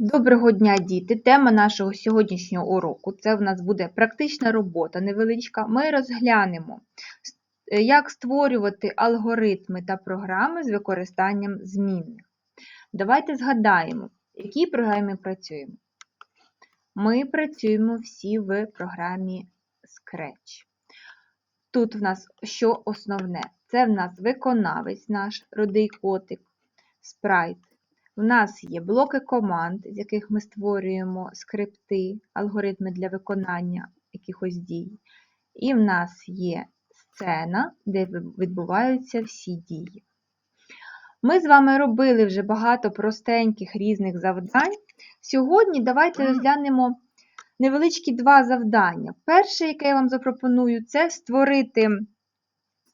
Доброго дня, діти! Тема нашого сьогоднішнього уроку це в нас буде практична робота невеличка. Ми розглянемо, як створювати алгоритми та програми з використанням змінних. Давайте згадаємо, в якій програмі працюємо. Ми працюємо всі в програмі Scratch. Тут в нас що основне? Це в нас виконавець наш рудий котик, спрайт. У нас є блоки команд, з яких ми створюємо скрипти, алгоритми для виконання якихось дій. І в нас є сцена, де відбуваються всі дії. Ми з вами робили вже багато простеньких різних завдань. Сьогодні давайте розглянемо невеличкі два завдання. Перше, яке я вам запропоную, це створити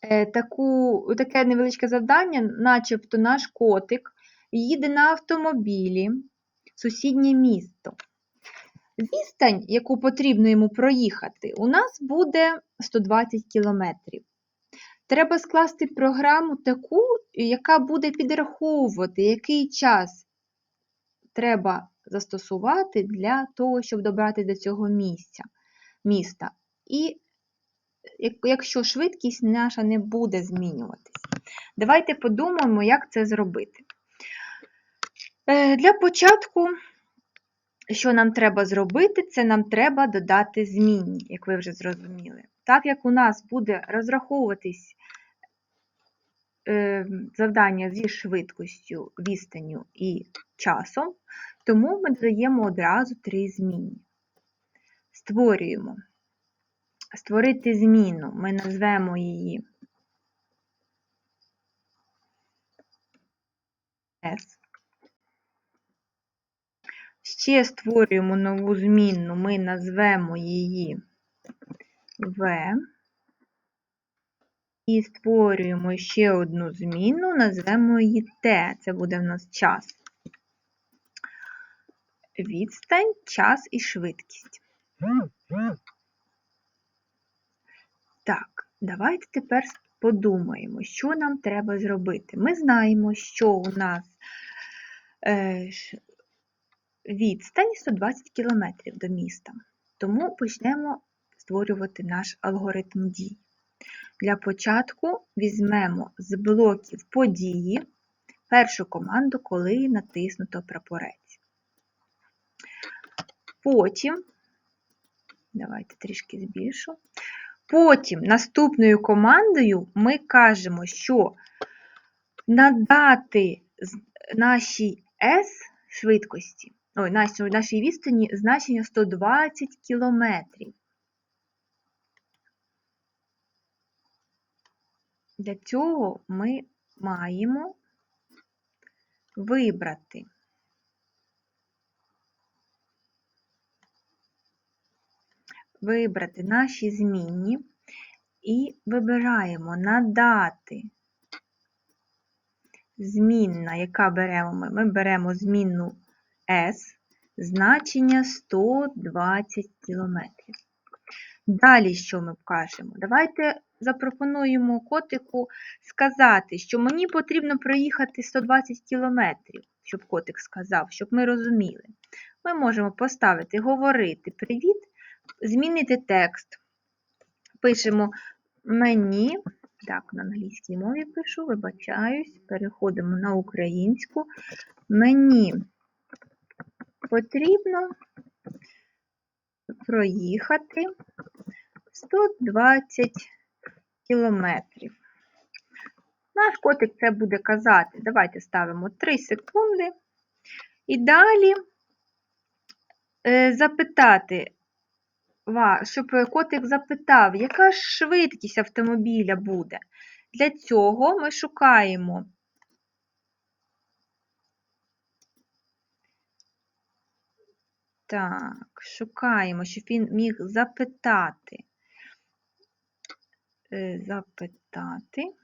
е, таку, таке невеличке завдання, начебто наш котик їде на автомобілі в сусіднє місто. Відстань, яку потрібно йому проїхати, у нас буде 120 кілометрів. Треба скласти програму таку, яка буде підраховувати, який час треба застосувати для того, щоб добрати до цього місця, міста. І якщо швидкість наша не буде змінюватись. Давайте подумаємо, як це зробити. Е, Для початку, що нам треба зробити, це нам треба додати змінні, як ви вже зрозуміли. Так як у нас буде розраховуватись е, завдання зі швидкістю, відстанню і часом, тому ми додаємо одразу три змінні. Створюємо. Створити зміну. Ми назвемо її S. Ще створюємо нову змінну, ми назвемо її V. І створюємо ще одну змінну, назвемо її T. Це буде в нас час. Відстань, час і швидкість. Так, давайте тепер подумаємо, що нам треба зробити. Ми знаємо, що у нас е, відстань 120 км до міста. Тому почнемо створювати наш алгоритм дій. Для початку візьмемо з блоків події першу команду, коли натиснуто прапорець. Потім, давайте трішки збільшу. Потім наступною командою ми кажемо, що надати нашій S швидкості, ой, нашій, нашій відстані значення 120 км. Для цього ми маємо вибрати вибрати наші змінні і вибираємо надати змінна, яка беремо ми? Ми беремо змінну S, значення 120 км. Далі що ми кажемо? Давайте запропонуємо котику сказати, що мені потрібно проїхати 120 км, щоб котик сказав, щоб ми розуміли. Ми можемо поставити говорити привіт, змінити текст. Пишемо мені, так, на англійській мові пишу, вибачаюсь, переходимо на українську. Мені потрібно проїхати 120 кілометрів. Наш котик це буде казати. Давайте ставимо 3 секунди. І далі е, запитати, щоб котик запитав, яка ж швидкість автомобіля буде. Для цього ми шукаємо Так, шукаємо, щоб він міг запитати. Е, Запитати.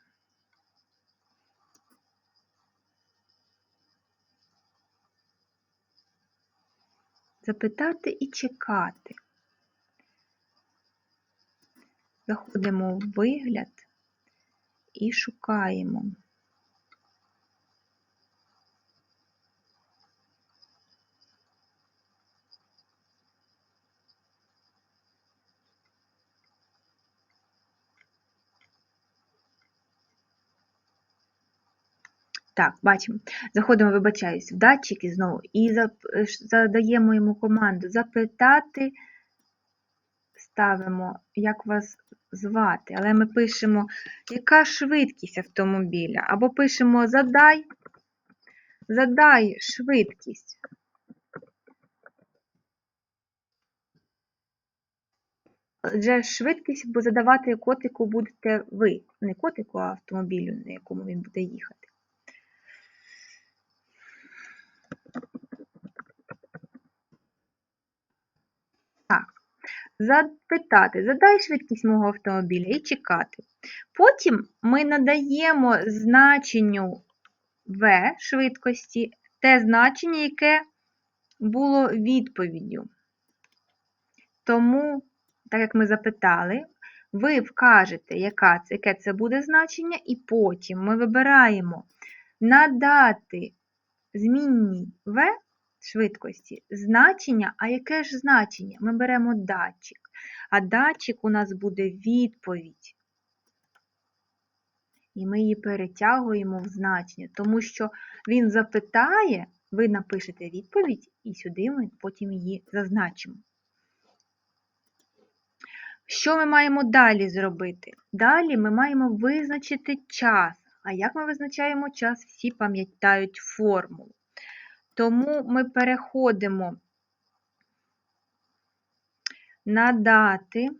Запитати і чекати. Заходимо в вигляд і шукаємо. Так, бачимо. Заходимо, вибачаюсь, в датчики знову і е, ш- задаємо йому команду запитати, ставимо, як вас звати, але ми пишемо, яка швидкість автомобіля, або пишемо задай, задай швидкість. Отже, швидкість, бо задавати котику будете ви, не котику, а автомобілю, на якому він буде їхати. Так, запитати, задай швидкість мого автомобіля і чекати. Потім ми надаємо значенню V швидкості те значення, яке було відповіддю. Тому, так як ми запитали, ви вкажете, яка яке це буде значення, і потім ми вибираємо надати змінній V швидкості значення, а яке ж значення? Ми беремо датчик, а датчик у нас буде відповідь. І ми її перетягуємо в значення, тому що він запитає, ви напишете відповідь, і сюди ми потім її зазначимо. Що ми маємо далі зробити? Далі ми маємо визначити час. А як ми визначаємо час? Всі пам'ятають формулу. Тому ми переходимо на дати,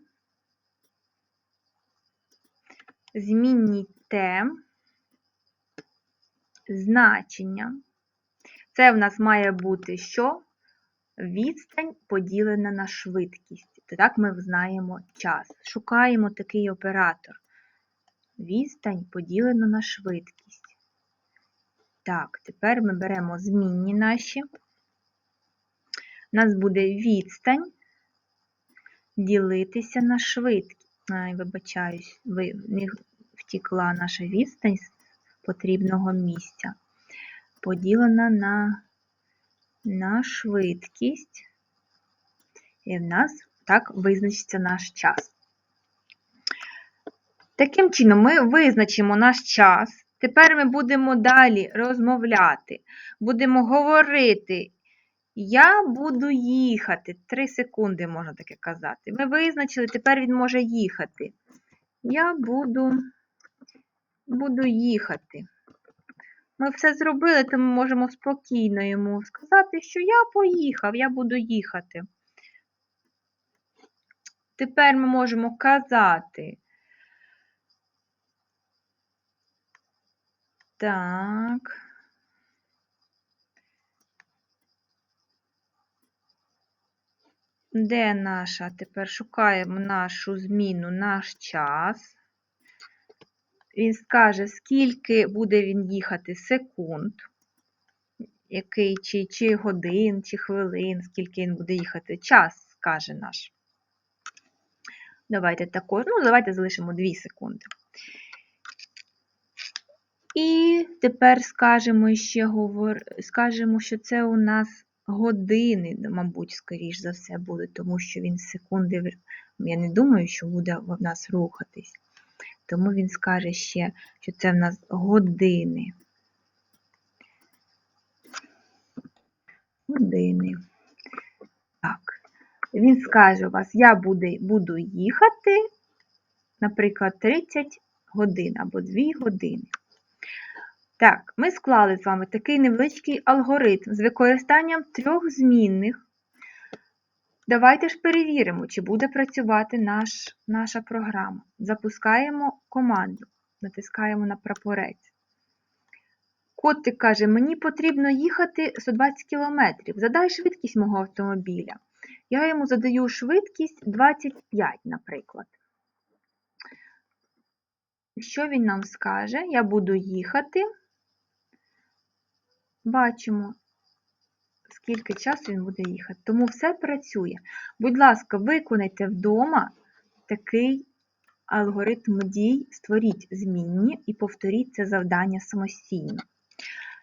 змінній Т, значення. Це в нас має бути що? Відстань поділена на швидкість. Так ми знаємо час. Шукаємо такий оператор. Відстань поділена на швидкість. Так, тепер ми беремо змінні наші. У нас буде відстань ділитися на швидкість. Ай, вибачаюсь, ви- не втікла наша відстань з потрібного місця. Поділена на, на швидкість. І в нас так визначиться наш час. Таким чином, ми визначимо наш час. Тепер ми будемо далі розмовляти, будемо говорити. Я буду їхати. Три секунди можна таке казати. Ми визначили, тепер він може їхати. Я буду, буду їхати. Ми все зробили, тому можемо спокійно йому сказати, що я поїхав, я буду їхати. Тепер ми можемо казати. Так. Де наша? Тепер шукаємо нашу зміну, наш час. Він скаже, скільки буде він їхати секунд, який, чи, чи годин, чи хвилин, скільки він буде їхати. Час скаже наш. Давайте також, ну, давайте залишимо 2 секунди. І тепер скажемо ще говор... скажемо, що це у нас години, мабуть, скоріш за все буде, тому що він секунди, я не думаю, що буде в нас рухатись. Тому він скаже ще, що це в нас години. Години. Так. Він скаже у вас, я буду, їхати, наприклад, 30 годин або 2 години. Так, ми склали з вами такий невеличкий алгоритм з використанням трьох змінних. Давайте ж перевіримо, чи буде працювати наш, наша програма. Запускаємо команду, натискаємо на прапорець. Котик каже, мені потрібно їхати 120 км. Задай швидкість мого автомобіля. Я йому задаю швидкість 25, наприклад. Що він нам скаже? Я буду їхати. Бачимо, скільки часу він буде їхати. Тому все працює. Будь ласка, виконайте вдома такий алгоритм дій, створіть змінні і повторіть це завдання самостійно.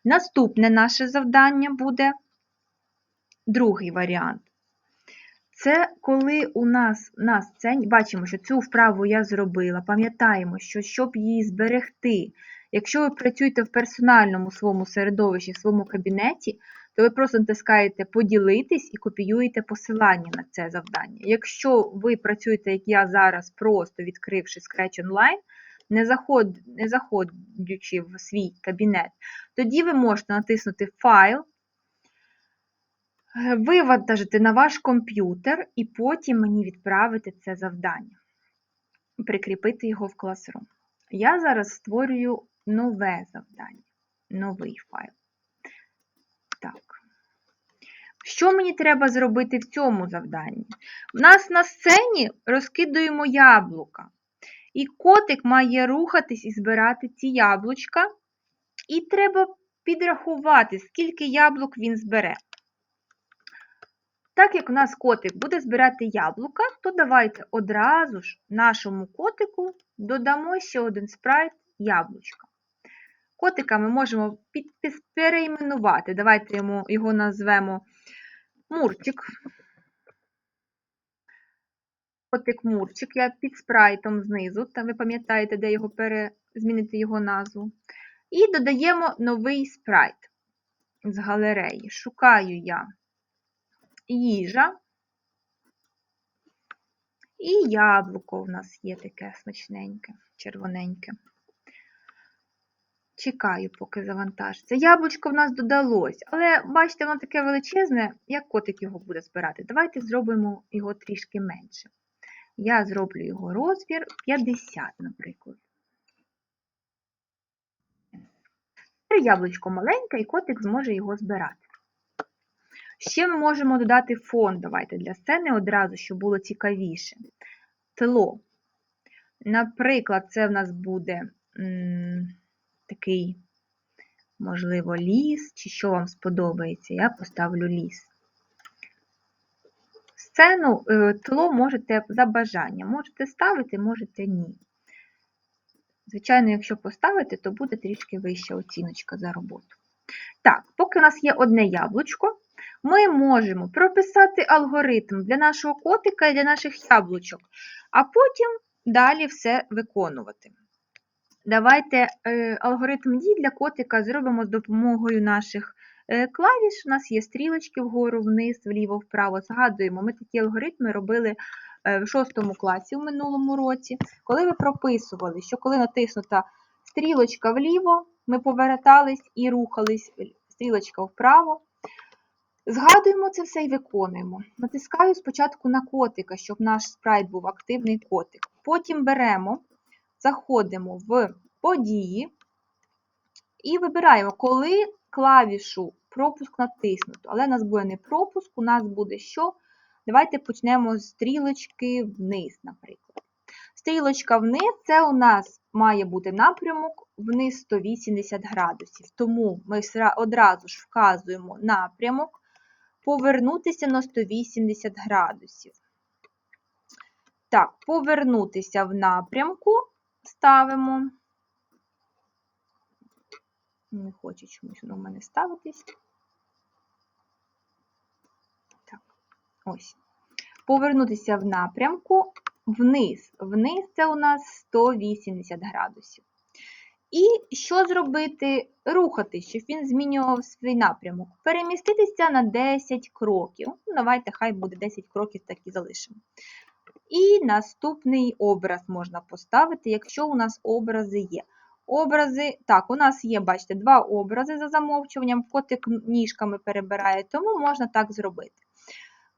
Наступне наше завдання буде другий варіант. Це коли у нас на сцені, бачимо, що цю вправу я зробила, пам'ятаємо, що щоб її зберегти, Якщо ви працюєте в персональному своєму середовищі, в своєму кабінеті, то ви просто натискаєте поділитись і копіюєте посилання на це завдання. Якщо ви працюєте, як я зараз, просто відкривши Scratch Online, не, заход, не заходячи в свій кабінет, тоді ви можете натиснути Файл, е, вивантажити на ваш комп'ютер і потім мені відправити це завдання, прикріпити його в Classroom. Я зараз створюю нове завдання, новий файл. Так. Що мені треба зробити в цьому завданні? У нас на сцені розкидуємо яблука. І котик має рухатись і збирати ці яблучка. І треба підрахувати, скільки яблук він збере. Так як у нас котик буде збирати яблука, то давайте одразу ж нашому котику додамо ще один спрайт яблучка. Котика ми можемо під, переіменувати. Давайте йому, його назвемо Мурчик. Котик Мурчик, я під спрайтом знизу, там ви пам'ятаєте, де його пере... змінити його назву. І додаємо новий спрайт з галереї. Шукаю я їжа. І яблуко в нас є таке смачненьке, червоненьке. Чекаю, поки завантажиться. Яблучко в нас додалось, але бачите, воно таке величезне, як котик його буде збирати. Давайте зробимо його трішки менше. Я зроблю його розмір 50, наприклад. Яблучко маленьке, і котик зможе його збирати. Ще ми можемо додати фон, давайте для сцени одразу, щоб було цікавіше. Тло. Наприклад, це в нас буде м, такий, можливо, ліс, чи що вам сподобається, я поставлю ліс. Сцену е, тло можете за бажанням. Можете ставити, можете ні. Звичайно, якщо поставити, то буде трішки вища оціночка за роботу. Так, поки у нас є одне яблучко, ми можемо прописати алгоритм для нашого котика і для наших яблучок, а потім далі все виконувати. Давайте е, алгоритм дій для котика зробимо з допомогою наших е, клавіш. У нас є стрілочки вгору, вниз, вліво, вправо. Згадуємо, ми такі алгоритми робили е, в 6 класі в минулому році, коли ви прописували, що коли натиснута стрілочка вліво, ми повертались і рухались, стрілочка вправо. Згадуємо це все і виконуємо. Натискаю спочатку на котика, щоб наш спрайт був активний котик. Потім беремо, заходимо в події і вибираємо, коли клавішу пропуск натиснуто. Але у нас буде не пропуск, у нас буде що? Давайте почнемо з стрілочки вниз, наприклад. Стрілочка вниз це у нас має бути напрямок вниз 180 градусів. Тому ми одразу ж вказуємо напрямок повернутися на 180 градусів. Так, повернутися в напрямку ставимо. Не хоче чомусь воно в мене ставитись. Так, ось. Повернутися в напрямку вниз. Вниз це у нас 180 градусів. І що зробити? Рухати, щоб він змінював свій напрямок. Переміститися на 10 кроків. Ну, Давайте, хай буде 10 кроків, так і залишимо. І наступний образ можна поставити, якщо у нас образи є. Образи, так, у нас є, бачите, два образи за замовчуванням, котик ніжками перебирає, тому можна так зробити.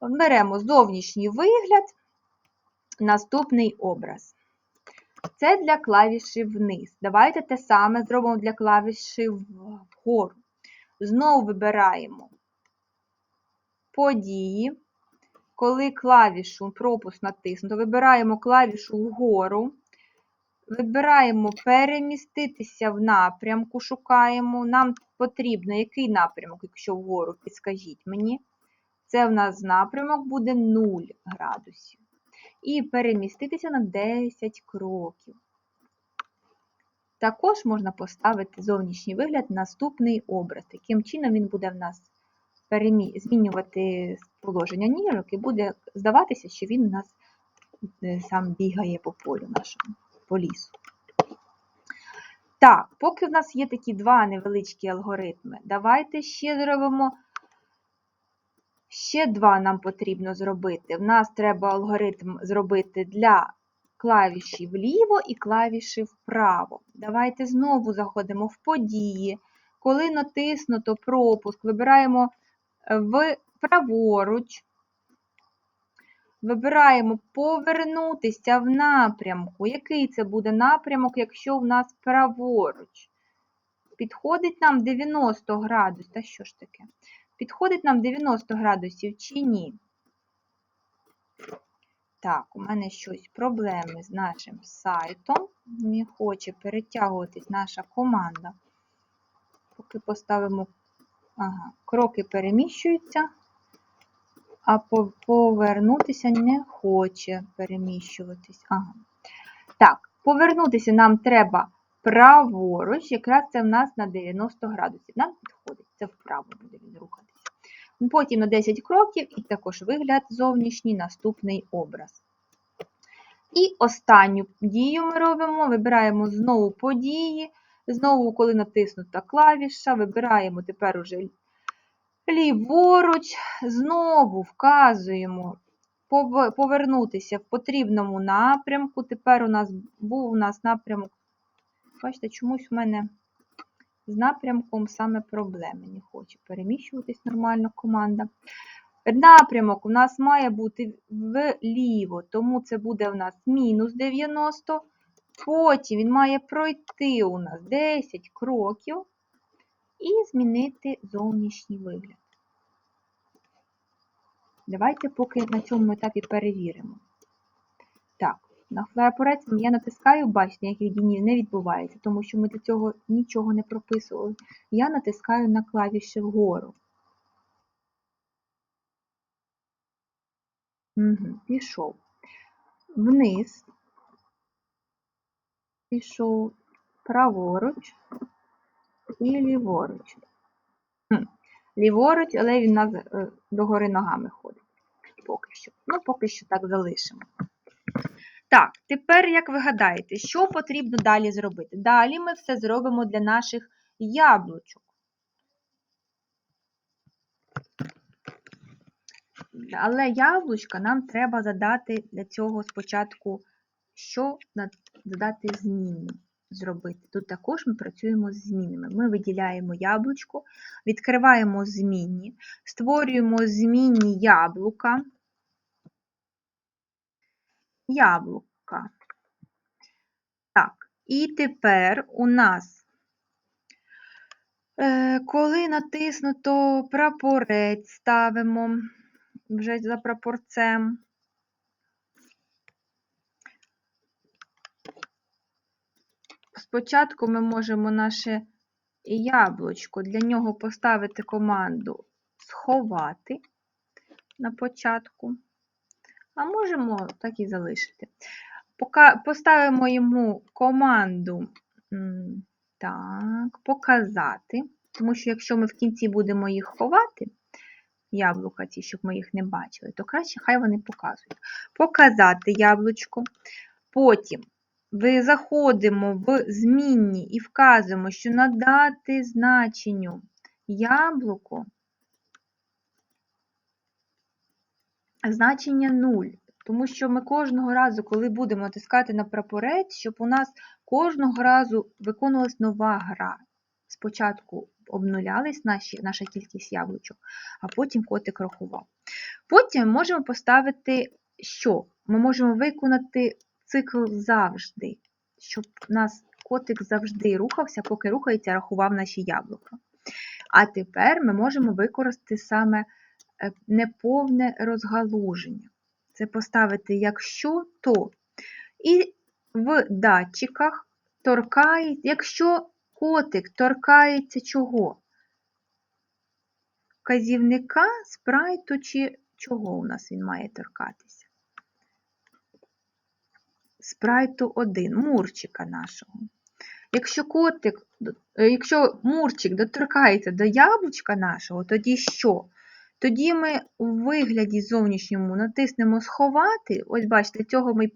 Беремо зовнішній вигляд, наступний образ. Це для клавіші вниз. Давайте те саме зробимо для клавіші вгору. Знову вибираємо події. Коли клавішу пропуск натиснуто, вибираємо клавішу вгору, вибираємо переміститися в напрямку, шукаємо. Нам потрібно який напрямок, якщо вгору, підскажіть мені. Це в нас напрямок буде 0 градусів і переміститися на 10 кроків. Також можна поставити зовнішній вигляд наступний образ. Таким чином він буде в нас змінювати положення ніжок і буде здаватися, що він у нас е, сам бігає по полю нашому, по лісу. Так, поки в нас є такі два невеличкі алгоритми, давайте ще зробимо. Ще два нам потрібно зробити. В нас треба алгоритм зробити для клавіші вліво і клавіші вправо. Давайте знову заходимо в події. Коли натиснуто пропуск, вибираємо в праворуч, вибираємо повернутися в напрямку. Який це буде напрямок, якщо в нас праворуч? Підходить нам 90 градусів. Та що ж таке? Підходить нам 90 градусів чи ні? Так, у мене щось проблеми з нашим сайтом. Не хоче перетягуватись наша команда. Поки поставимо ага, кроки переміщуються, а повернутися не хоче переміщуватись. Ага. Так, повернутися нам треба праворуч, якраз це в нас на 90 градусів. Нам підходить, це вправо буде він рухатися. Потім на 10 кроків і також вигляд зовнішній, наступний образ. І останню дію ми робимо, вибираємо знову події. Знову, коли натиснута клавіша, вибираємо тепер уже ліворуч, знову вказуємо повернутися в потрібному напрямку. Тепер у нас був у нас напрямок. Бачите, чомусь в мене з напрямком саме проблеми. Не хоче переміщуватись нормально команда. Напрямок у нас має бути вліво, тому це буде у нас мінус 90. Потім він має пройти у нас 10 кроків і змінити зовнішній вигляд. Давайте поки на цьому етапі перевіримо. Так, на флеапорець я натискаю, бачите, ніяких дінів не відбувається, тому що ми до цього нічого не прописували. Я натискаю на клавіші вгору. Угу, пішов. Вниз. Пішов праворуч і ліворуч. Хм, Ліворуч, але він нас е, догори ногами ходить. Поки що. Ну, поки що так залишимо. Так, тепер, як ви гадаєте, що потрібно далі зробити? Далі ми все зробимо для наших яблучок. Але яблучка нам треба задати для цього спочатку, що задати зміну зробити. Тут також ми працюємо з змінами. Ми виділяємо яблучко, відкриваємо змінні, створюємо змінні яблука. Яблука. Так, і тепер у нас, е, коли натиснуто прапорець, ставимо вже за прапорцем. Спочатку ми можемо наше яблучко, для нього поставити команду сховати на початку, а можемо так і залишити. Поставимо йому команду так, показати, тому що якщо ми в кінці будемо їх ховати, яблука ці, щоб ми їх не бачили, то краще хай вони показують. Показати яблучко. Потім ви заходимо в змінні і вказуємо, що надати значенню яблуко значення 0. Тому що ми кожного разу, коли будемо натискати на прапорець, щоб у нас кожного разу виконувалась нова гра. Спочатку обнулялись наші, наша кількість яблучок, а потім котик рахував. Потім можемо поставити що? Ми можемо виконати цикл завжди, щоб у нас котик завжди рухався, поки рухається, рахував наші яблука. А тепер ми можемо використати саме е, неповне розгалуження. Це поставити якщо, то. І в датчиках торкає, якщо котик торкається чого? Вказівника, спрайту чи чого у нас він має торкатися? Спрайту 1, мурчика нашого. Якщо котик, е, якщо мурчик доторкається до яблучка нашого, тоді що? Тоді ми у вигляді зовнішньому натиснемо сховати. Ось бачите, цього ми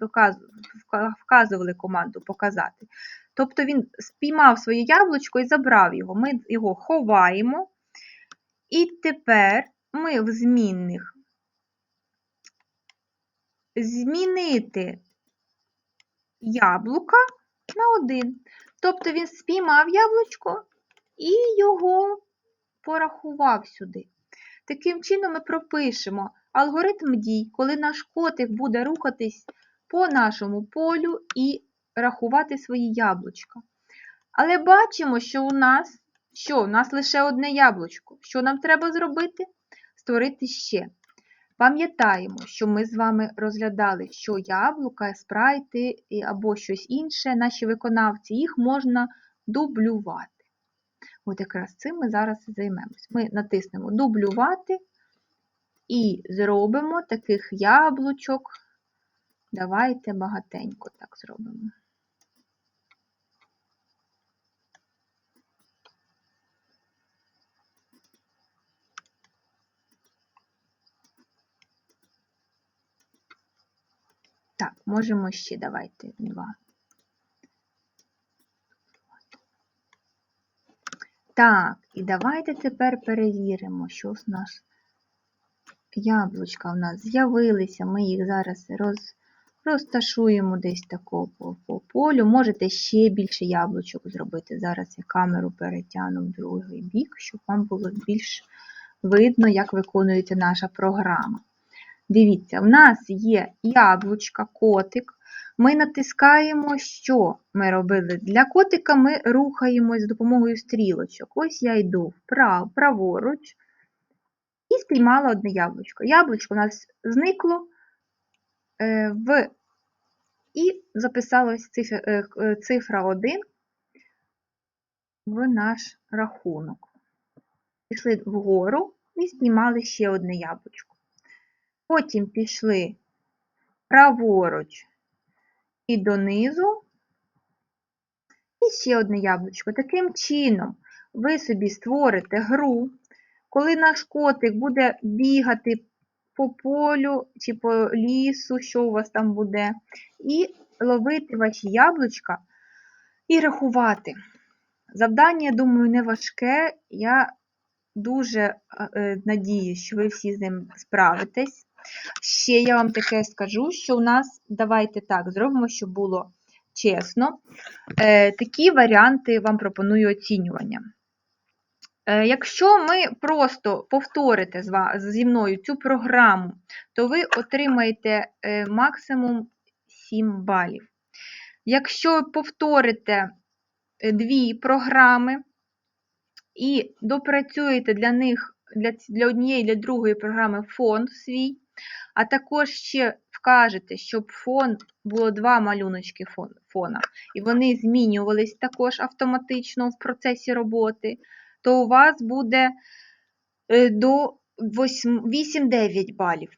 вказували команду показати. Тобто він спіймав своє яблучко і забрав його. Ми його ховаємо. І тепер ми в змінних змінити яблука на один. Тобто він спіймав яблучко і його порахував сюди. Таким чином ми пропишемо алгоритм дій, коли наш котик буде рухатись по нашому полю і рахувати свої яблучка. Але бачимо, що у нас що? У нас лише одне яблучко. Що нам треба зробити? Створити ще. Пам'ятаємо, що ми з вами розглядали, що яблука, спрайти або щось інше, наші виконавці, їх можна дублювати. От якраз цим ми зараз і займемось. Ми натиснемо дублювати і зробимо таких яблучок. Давайте багатенько так зробимо. Так, можемо ще давайте два. Так, і давайте тепер перевіримо, що з нас яблучка в нас з'явилися. Ми їх зараз роз, розташуємо десь тако по, по полю. Можете ще більше яблучок зробити. Зараз я камеру перетягну в другий бік, щоб вам було більш видно, як виконується наша програма. Дивіться, в нас є яблучка, котик. Ми натискаємо, що ми робили. Для котика ми рухаємось з допомогою стрілочок. Ось я йду вправо, праворуч і спіймала одне яблучко. Яблучко у нас зникло е, в... і записалась цифра, е, е, цифра 1 в наш рахунок. Пішли вгору і спіймали ще одне яблучко. Потім пішли праворуч і донизу, і ще одне яблучко. Таким чином, ви собі створите гру, коли наш котик буде бігати по полю чи по лісу, що у вас там буде, і ловити ваші яблучка і рахувати. Завдання, я думаю, не важке. Я дуже е, надіюсь, що ви всі з ним справитесь. Ще я вам таке скажу, що у нас, давайте так, зробимо, щоб було чесно. Е, Такі варіанти вам пропоную оцінювання. Е, Якщо ми просто повторите зі мною цю програму, то ви отримаєте е, максимум 7 балів. Якщо повторите е, дві програми і допрацюєте для них для, для однієї для другої програми фон свій, а також ще вкажете, щоб фон було два малюночки фона, і вони змінювались також автоматично в процесі роботи, то у вас буде е, до 8-9 балів.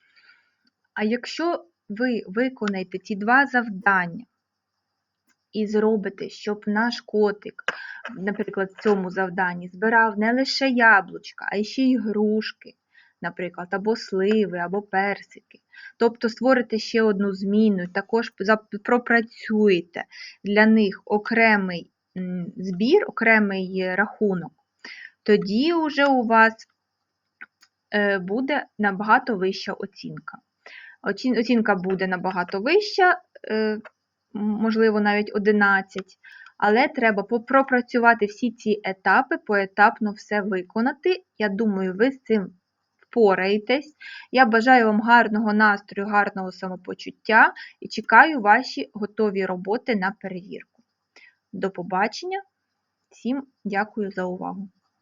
А якщо ви виконаєте ці два завдання і зробите, щоб наш котик, наприклад, в цьому завданні збирав не лише яблучка, а ще й грушки, наприклад, або сливи, або персики. Тобто створите ще одну зміну, також пропрацюєте для них окремий збір, окремий рахунок, тоді вже у вас е, буде набагато вища оцінка. Оцінка буде набагато вища, е, можливо, навіть 11, але треба пропрацювати всі ці етапи, поетапно все виконати. Я думаю, ви з цим впораєтесь. Я бажаю вам гарного настрою, гарного самопочуття і чекаю ваші готові роботи на перевірку. До побачення. Всім дякую за увагу.